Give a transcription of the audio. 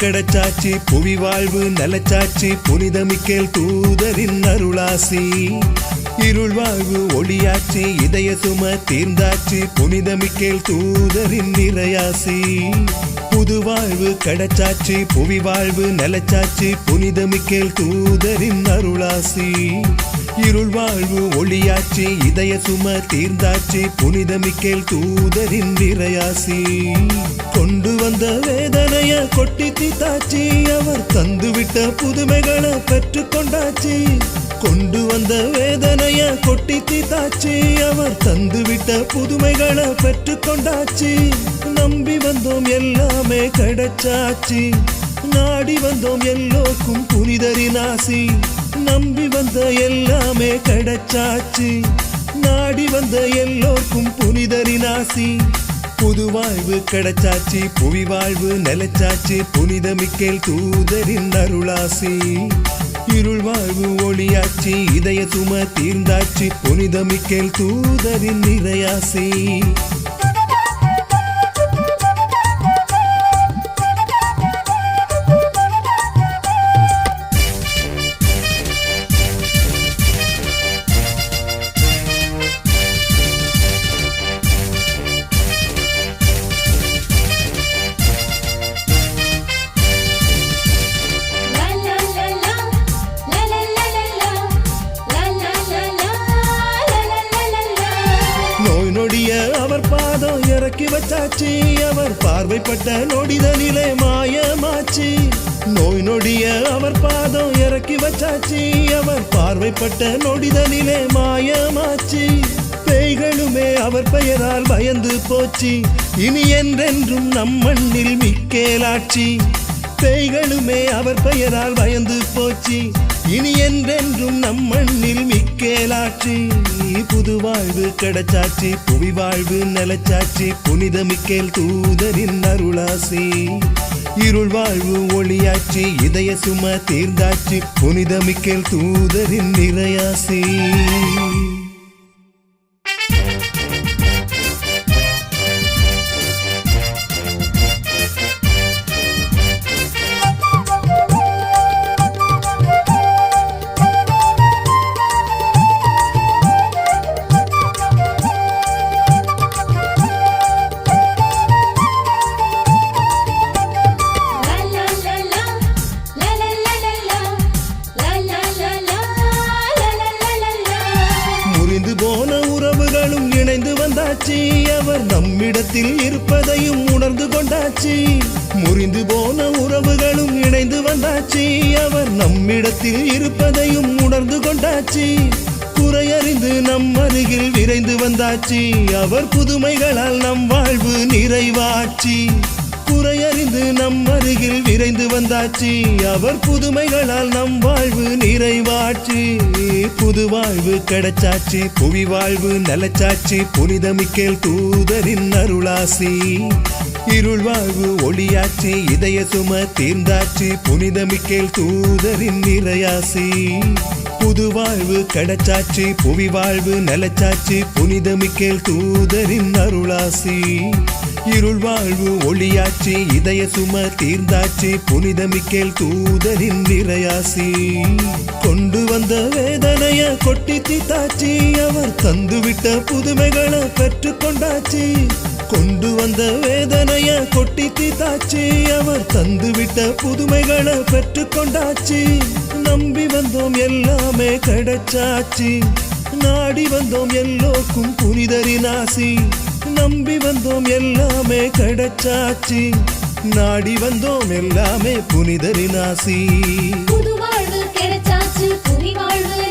கிடைச்சாச்சு. புவி வாழ்வு நலச்சாச்சு. புனிதமிக்கேல் தூதரின் அருளாசி. இருள் வாழ்வு ஒளியாச்சு. இதய சும தீர்ந்தாச்சு. புனிதமிக்கேல் தூதரின் நிறையாசி. புது வாழ்வு கிடைச்சாச்சு. புவி வாழ்வு நலச்சாச்சு. புனிதமிக்கேல் தூதரின் அருளாசி. இருள் வாழ்வு ஒளியாச்சி இதய சும தீர்ந்தாச்சு புனிதமிக்கேல் தூதரின் விரையாசி. கொண்டு வந்த வேதனைய கொட்டி தீத்தாச்சு அவர் தந்துவிட்ட புதுமைகளை பெற்று கொண்டாச்சி. கொண்டு வந்த வேதனைய கொட்டி தீத்தாச்சு அவர் தந்துவிட்ட புதுமைகளை பெற்று கொண்டாச்சி. நம்பி வந்தோம் எல்லாமே கிடைச்சாச்சி. நாடி வந்தோம் எல்லோக்கும் புனிதரின் ஆசி. நம்பி வந்த எல்லாமே கிடைச்சாச்சு. நாடி வந்த எல்லோருக்கும் புனிதரின் ஆசி புது வாழ்வு கிடைச்சாச்சு புவி வாழ்வு நிலைச்சாச்சு புனித மிக்கேல் தூதரின் அருளாசி. இருள் வாழ்வு ஒளியாச்சு இதய சும தீர்ந்தாச்சு புனித மிக்கேல் தூதரின் நிறையாசி. நொடிய அவர் பாதம் இறக்கி வச்சாச்சு. அவர் பார்வைப்பட்ட நொடிதனிலே மாயமாச்சு. நோய் நொடிய அவர் பாதம் இறக்கி வச்சாச்சு. அவர் பார்வைப்பட்ட நொடிதனிலே மாயமாச்சு. பேய்களுமே அவர் பெயரால் பயந்து போச்சு. இனி என்றென்றும் நம் மண்ணில் மிக்கேலாட்சி. பேய்களுமே அவர் பெயரால் பயந்து போச்சு. இனி என்றென்றும் நம் மண்ணில் மிக்கேலாட்சி புது வாழ்வு கிடைச்சாச்சு புவி வாழ்வு நலச்சாச்சி. புனித மிக்கேல் தூதரின் அருளாசி. இருள் வாழ்வு ஒளியாச்சி இதய சும புனித மிக்கேல் தூதரின் நிறையாசி. நம்மிடத்தில் இருப்பதையும் உணர்ந்து கொண்டாச்சு. முறிந்து போன உறவுகளும் இணைந்து வந்தாச்சு. அவர் நம்மிடத்தில் இருப்பதையும் உணர்ந்து கொண்டாச்சு. குறையறிந்து நம் அருகில் விரைந்து வந்தாச்சு. அவர் புதுமைகளால் நம் வாழ்வு நிறைவாச்சு. குறையறிந்து நம் அருகில் விரைந்து வந்தாச்சு. அவர் புதுமைகளால் நம் வாழ்வு நிறைவாச்சு. புது வாழ்வு கிடைச்சாச்சு. புவி வாழ்வு நலச்சாச்சு. புனிதமிக்கேல் தூதரின் அருளாசி. இருள் வாழ்வு ஒளியாச்சு. இதய சும தீர்ந்தாச்சு. புனிதமிக்கேல் தூதரின் நிறையாசி. புது வாழ்வு கிடைச்சாச்சு. புவி வாழ்வு நலச்சாச்சு. புனிதமிக்கேல் தூதரின் அருளாசி. இருள் வாழ்வு ஒளியாச்சு இதய சும தீர்ந்தாச்சு புனிதமிக்கேல் தூதரின் நிறையாசி. கொண்டு வந்த வேதனைய கொட்டி தீத்தாச்சு அவர் தந்துவிட்ட புதுமைகளை பெற்று கொண்டாச்சு. கொண்டு வந்த வேதனைய கொட்டி தீத்தாச்சு அவர் தந்துவிட்ட புதுமைகளை பெற்று கொண்டாச்சு. நம்பி வந்தோம் எல்லாமே கிடைச்சாச்சு. நாடி வந்தோம் எல்லோக்கும் புனிதரின் ஆசி. நம்பி வந்தோம் எல்லாமே கிடைச்சாச்சு. நாடி வந்தோம் எல்லாமே புனிதரின் ஆசி. புது வாழ்வு கிடைச்சாச்சு புனிவாழ்வு